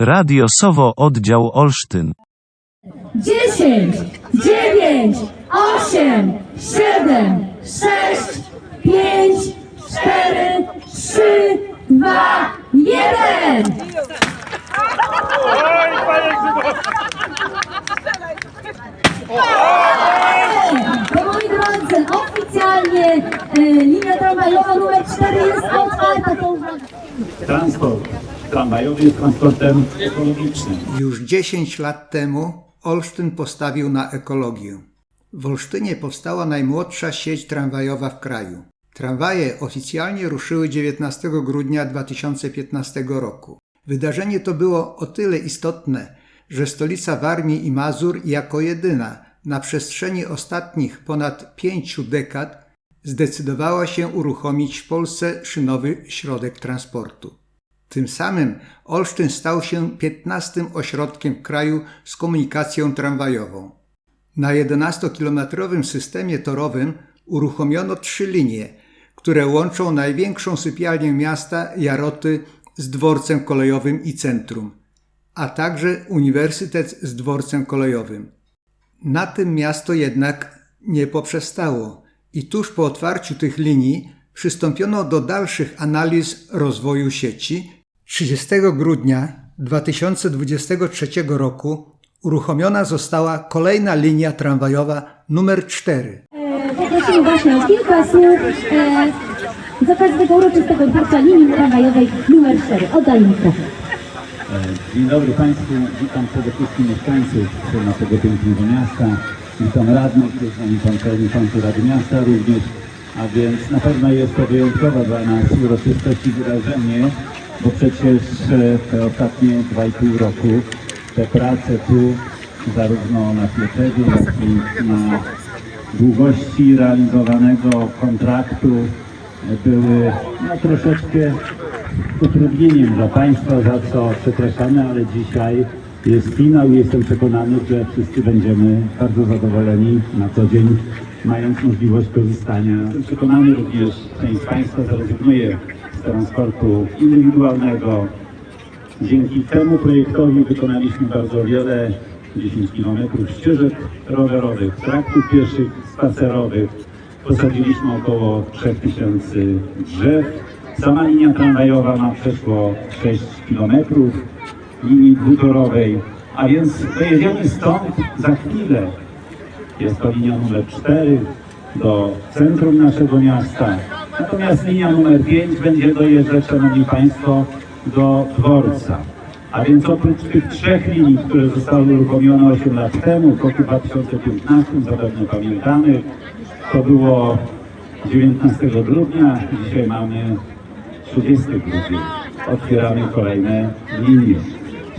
Radio Sowo Oddział Olsztyn. 10, 9, 8, 7, 6, 5, 4, 3, 2, 1. To moi drodzy, oficjalnie e, linia tramwajowa numer 4 jest otwarta. To uwaga. Transport tramwajowy jest transportem ekologicznym. Już 10 lat temu Olsztyn postawił na ekologię. W Olsztynie powstała najmłodsza sieć tramwajowa w kraju. Tramwaje oficjalnie ruszyły 19 grudnia 2015 roku. Wydarzenie to było o tyle istotne, że stolica Warmii i Mazur jako jedyna na przestrzeni ostatnich ponad pięciu dekad zdecydowała się uruchomić w Polsce szynowy środek transportu. Tym samym Olsztyn stał się 15 ośrodkiem w kraju z komunikacją tramwajową. Na 11-kilometrowym systemie torowym uruchomiono trzy linie, które łączą największą sypialnię miasta Jaroty z dworcem kolejowym i centrum, a także uniwersytet z dworcem kolejowym. Na tym miasto jednak nie poprzestało i tuż po otwarciu tych linii przystąpiono do dalszych analiz rozwoju sieci. 30 grudnia 2023 roku uruchomiona została kolejna linia tramwajowa numer 4. Poprosimy właśnie o kilka słów e, z okazji tego uroczystego otwarcia linii tramwajowej numer 4. Oddaję mikrofon. E, Dzień dobry Państwu, witam przede wszystkim mieszkańców naszego pięknego miasta, witam radnych, jest nami Pan Przewodniczący Rady Miasta również, a więc na pewno jest to wyjątkowa dla nas uroczystość i wydarzenie, bo przecież e, te ostatnie 2,5 roku te prace tu, zarówno na Pieczewie, jak i na długości realizowanego kontraktu e, były no, troszeczkę utrudnieniem dla Państwa, za co przepraszamy, ale dzisiaj jest finał i jestem przekonany, że wszyscy będziemy bardzo zadowoleni na co dzień, mając możliwość korzystania. Jestem przekonany również, że część z Państwa zrezygnuje z transportu indywidualnego. Dzięki temu projektowi wykonaliśmy bardzo wiele, 10 km ścieżek rowerowych, traktów pieszych, spacerowych. Posadziliśmy około 3000 drzew. Sama linia tramwajowa ma przeszło 6 km linii dwutorowej, a więc dojedziemy stąd za chwilę. Jest to linia numer 4 do centrum naszego miasta. Natomiast linia numer 5 będzie dojeżdżać, Szanowni Państwo, do dworca. A więc oprócz tych trzech linii, które zostały uruchomione 8 lat temu, w roku 2015, zapewne pamiętamy, to było 19 grudnia, dzisiaj mamy 30 grudnia. Otwieramy kolejne linie.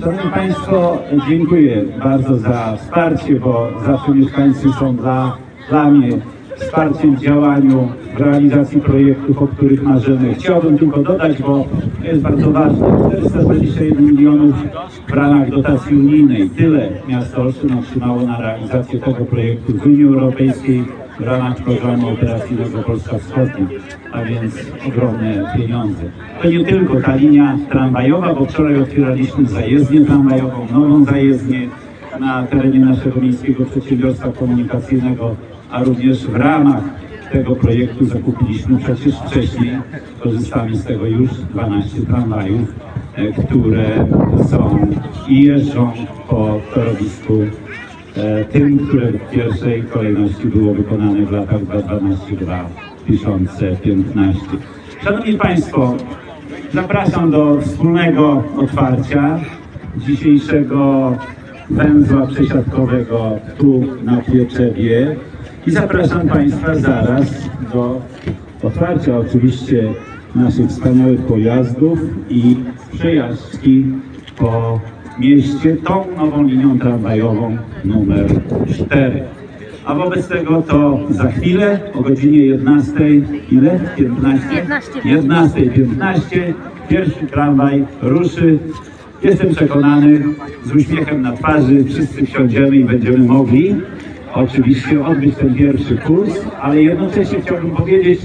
Szanowni Państwo, dziękuję bardzo za wsparcie, bo zawsze mieszkańcy są dla, dla mnie wsparciem w działaniu, w realizacji projektów, o których marzymy. Chciałbym tylko dodać, bo to jest bardzo ważne, 421 milionów w ramach dotacji unijnej. Tyle miasto Olsztyn otrzymało na realizację tego projektu z Unii Europejskiej w ramach programu operacyjnego Polska Wschodnia, a więc ogromne pieniądze. To nie tylko ta linia tramwajowa, bo wczoraj otwieraliśmy zajezdnię tramwajową, nową zajezdnię na terenie naszego miejskiego przedsiębiorstwa komunikacyjnego, a również w ramach tego projektu zakupiliśmy przecież wcześniej, korzystamy z tego już 12 tramwajów, e, które są i jeżdżą po torowisku tym, które w pierwszej kolejności było wykonane w latach 2012-2015. Szanowni Państwo, zapraszam do wspólnego otwarcia dzisiejszego węzła przesiadkowego tu na Pieczewie i zapraszam Państwa zaraz do otwarcia oczywiście naszych wspaniałych pojazdów i przejażdżki po mieście tą nową linią tramwajową numer 4. A wobec tego to za chwilę o godzinie 11, ile? 15? 11.15 pierwszy tramwaj ruszy. Jestem przekonany, z uśmiechem na twarzy wszyscy wsiądziemy i będziemy mogli oczywiście odbyć ten pierwszy kurs, ale jednocześnie chciałbym powiedzieć,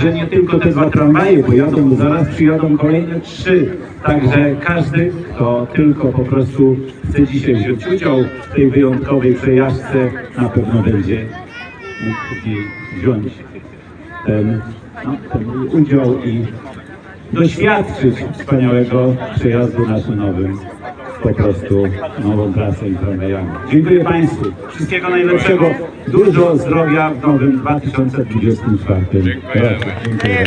że nie tylko te dwa tramwaje pojadą, bo zaraz przyjadą kolejne trzy. Także każdy, kto tylko po prostu chce dzisiaj wziąć udział w tej wyjątkowej przejażdżce, na pewno będzie mógł wziąć ten, no, ten udział i doświadczyć wspaniałego przejazdu naszym nowym, po prostu nową trasą i tramwajami. Dziękuję Państwu. Wszystkiego najlepszego. Dużo zdrowia w nowym 2024 roku. Dziękuję.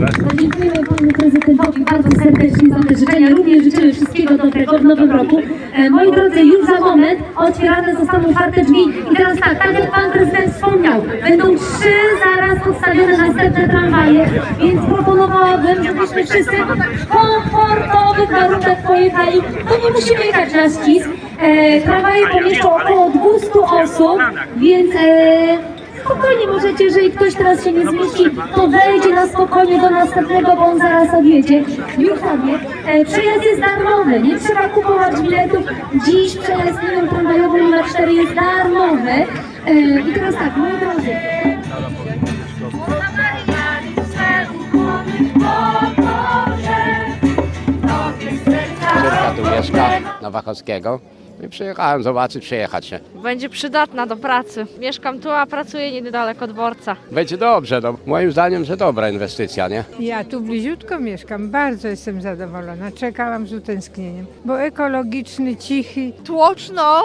bardzo. Panu prezydentowi bardzo serdecznie za te życzenia. Również życzymy wszystkiego dobrego w nowym roku. E, moi drodzy, już za moment otwierane zostaną otwarte drzwi. I teraz tak, tak jak pan prezydent wspomniał, będą trzy zaraz podstawione następne tramwaje, więc proponowałabym, żebyśmy wszyscy w komfortowych warunkach pojechali. To nie musimy jechać na ścisk. E, tramwaje pomieszczą około 200 osób, więc... E, Spokojnie możecie, jeżeli ktoś teraz się nie zmieści, to wejdzie na spokojnie do następnego, bo on zaraz odjedzie. Już sobie. E, przejazd jest darmowy, nie trzeba kupować biletów. Dziś przejazd linią tramwajową numer 4 jest darmowy. E, I teraz tak, moi drodzy, mieszka na Wachowskiego i przyjechałem zobaczyć, przejechać się. Będzie przydatna do pracy. Mieszkam tu, a pracuję niedaleko dworca. Będzie dobrze, no. moim zdaniem, że dobra inwestycja, nie? Ja tu bliziutko mieszkam, bardzo jestem zadowolona. Czekałam z utęsknieniem, bo ekologiczny, cichy, tłoczno.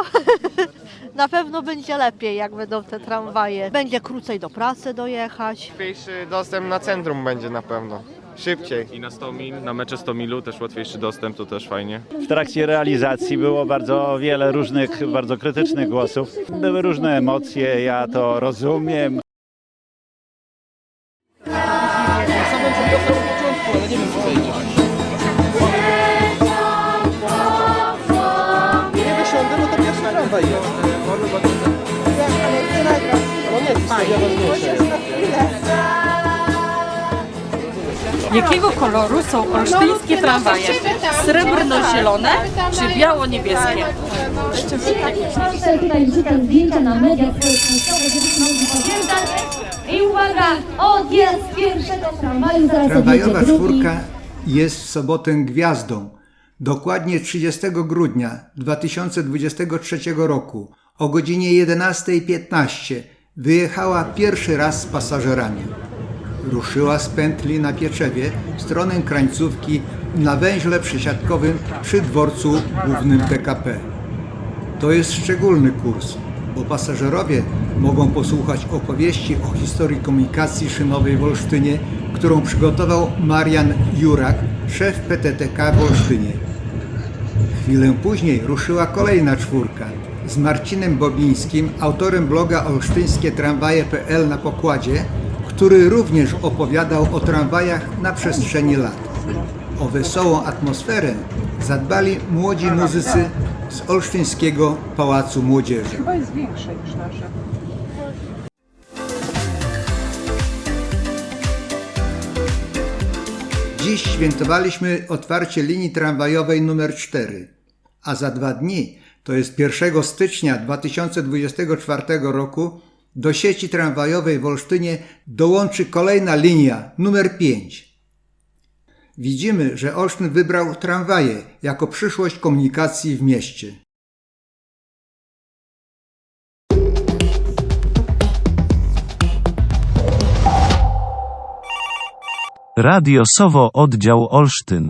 Na pewno będzie lepiej, jak będą te tramwaje. Będzie krócej do pracy dojechać. Łatwiejszy dostęp na centrum będzie na pewno. Szybciej. I na 100 mil, na mecze 100 milu też łatwiejszy dostęp, to też fajnie. W trakcie realizacji było bardzo wiele różnych, bardzo krytycznych głosów. Były różne emocje, ja to rozumiem. Nie wysiądę, to jest. Jakiego koloru są olsztyńskie tramwaje? Srebrno-zielone czy biało-niebieskie? proszę tutaj wrzucam zdjęcia na media społecznościowe, żebyśmy mogli pamiętać. I uwaga, odjazd pierwszego tramwaju, zaraz Tramwajowa odjedzie drugi. czwórka jest w sobotę gwiazdą. Dokładnie 30 grudnia 2023 roku o godzinie 11.15 wyjechała pierwszy raz z pasażerami. Ruszyła z pętli na Pieczewie w stronę krańcówki na węźle przesiadkowym przy dworcu głównym PKP. To jest szczególny kurs, bo pasażerowie mogą posłuchać opowieści o historii komunikacji szynowej w Olsztynie, którą przygotował Marian Jurak, szef PTTK w Olsztynie. Chwilę później ruszyła kolejna czwórka z Marcinem Bobińskim, autorem bloga olsztyńskietramwaje.pl na pokładzie, który również opowiadał o tramwajach na przestrzeni lat. O wesołą atmosferę zadbali młodzi muzycy z Olsztyńskiego Pałacu Młodzieży. Dziś świętowaliśmy otwarcie linii tramwajowej numer 4, a za dwa dni, to jest 1 stycznia 2024 roku, do sieci tramwajowej w Olsztynie dołączy kolejna linia numer 5. Widzimy, że Olsztyn wybrał tramwaje jako przyszłość komunikacji w mieście. Radio Sowo Oddział Olsztyn.